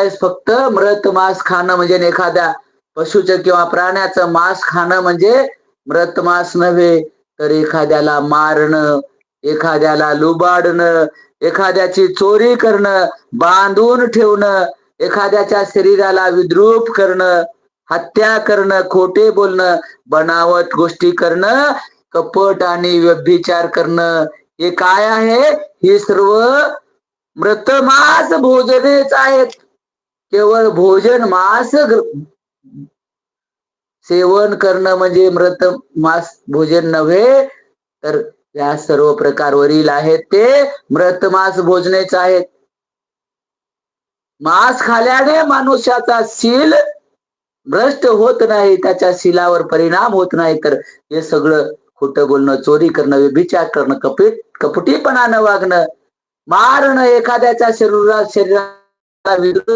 वेळेस फक्त मृत मांस खाणं म्हणजे एखाद्या पशुचं किंवा प्राण्याचं मांस खाणं म्हणजे मृत मांस नव्हे तर एखाद्याला मारणं एखाद्याला लुबाडणं एखाद्याची चोरी करणं बांधून ठेवणं एखाद्याच्या शरीराला विद्रूप करणं हत्या करणं खोटे बोलणं बनावट गोष्टी करणं कपट आणि व्यभिचार करणं हे काय आहे? हे सर्व मृतमास भोजनेच आहेत. केवळ भोजन मास सेवन करणं म्हणजे मृत मास भोजन नव्हे तर या सर्व प्रकारवरील आहेत ते मृत मास भोजनेच आहेत. मांस खाल्याने मनुष्याचा शील भ्रष्ट होत नाही त्याच्या शिलावर परिणाम होत नाही तर हे सगळं खोटं बोलणं चोरी करणं व्यभिचार करणं कपीट कपटीपणानं वागणं मारणं एखाद्याच्या शरीरा शरीराला विरुद्ध